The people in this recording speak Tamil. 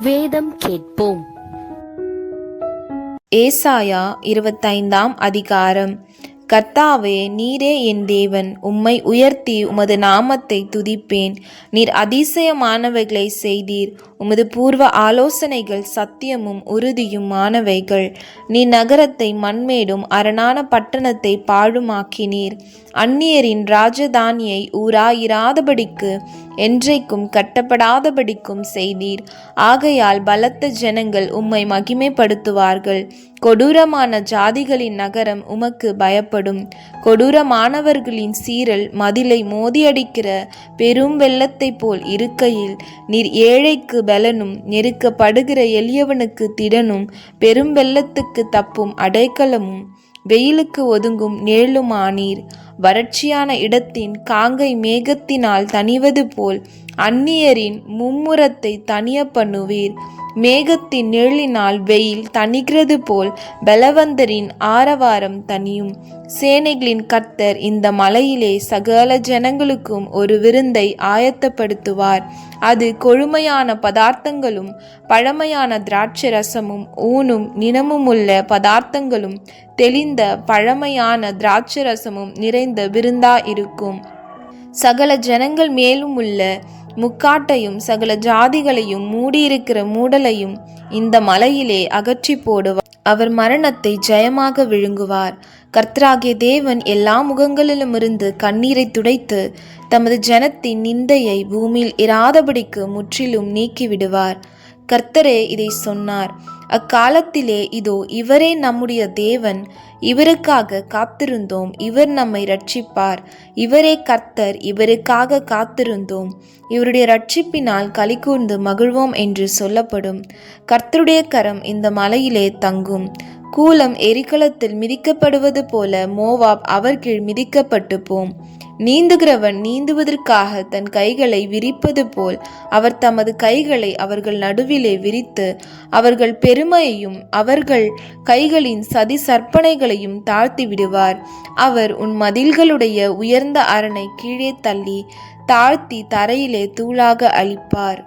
வேதம் கேட்போம். ஏசாயா இருபத்தைந்தாம் அதிகாரம். கர்த்தாவே நீரே என் தேவன். உம்மை உயர்த்தி உமது நாமத்தை துதிப்பேன். நீர் அதிசயமானவைகளை செய்தீர். உமது பூர்வ ஆலோசனைகள் சத்தியமும் உறுதியுமானவைகள் நீ நகரத்தை மண்மேடும் அரணான பட்டணத்தை பாழுமாக்கினீர். அந்நியரின் ராஜதானியை ஊராயிராதபடிக்கு என்றைக்கும் கட்டப்படாதபடிக்கும் செய்தீர். ஆகையால் பலத்த ஜனங்கள் உம்மை மகிமைப்படுத்துவார்கள். கொடூரமான ஜாதிகளின் நகரம் உமக்கு பயப்படும். கொடூரமானவர்களின் சீரல் மதிலை மோதியடிக்கிற பெரும் வெள்ளத்தைப் போல் இருக்கையில் நீர் ஏழைக்கு பலனும் நெருக்கப்படுகிற எளியவனுக்கு திடனும் பெரும் வெள்ளத்துக்கு தப்பும் அடைக்கலமும். வெயிலுக்கு ஒதுங்கும் நேழுமானீர் வறட்சியான இடத்தின் காங்கை மேகத்தினால் தணிவது போல் அந்நியரின் மும்முரத்தை தனிய பண்ணுவீர் மேகத்தின் நிழலினால் வெயில் தணிகிறது போல் பலவந்தரின் ஆரவாரம் தனியும் சேனைகளின் கர்த்தர் இந்த மலையிலே சகல ஜனங்களுக்கும் ஒரு விருந்தை ஆயத்தப்படுத்துவார். அது கொழுமையான பதார்த்தங்களும் பழமையான திராட்சை ரசமும் ஊனும் நினமுமுள்ள பதார்த்தங்களும் தெளிந்த பழமையான திராட்சை ரசமும் நிறைந்த விருந்தா இருக்கும். சகல ஜனங்கள் மேலும் உள்ள முக்காட்டையும் சகல ஜாதிகளையும் மூடியிருக்கிற மூடலையும் இந்த மலையிலே அகற்றி போடுவார். அவர் மரணத்தை ஜெயமாக விழுங்குவார். கர்த்தராகிய தேவன் எல்லா முகங்களிலுமிருந்து கண்ணீரை துடைத்து தமது ஜனத்தின் நிந்தையை பூமியில் இராதபடிக்கு முற்றிலும் நீக்கிவிடுவார். கர்த்தரே இதை சொன்னார். அக்காலத்திலே இதோ இவரே நம்முடைய தேவன். இவருக்காக காத்திருந்தோம். இவர் நம்மை ரட்சிப்பார் இவரே கர்த்தர் இவருக்காக காத்திருந்தோம். இவருடைய ரட்சிப்பினால் களி கூர்ந்து மகிழ்வோம் என்று சொல்லப்படும். கர்த்தருடைய கரம் இந்த மலையிலே தங்கும். கூலம் எரிக்கலத்தில் மிதிக்கப்படுவது போல மோவாப் அவர் கீழ் மிதிக்கப்பட்டு போம் நீந்துகிறவன் நீந்துவதற்காக தன் கைகளை விரிப்பது போல் அவர் தமது கைகளை அவர்கள் நடுவிலே விரித்து அவர்கள் பெருமையையும் அவர்கள் கைகளின் சதி சற்பனைகளையும் தாழ்த்தி விடுவார் அவர் உன் மதில்களுடைய உயர்ந்த அரணை கீழே தள்ளி தாழ்த்தி தரையிலே தூளாக அழிப்பார்.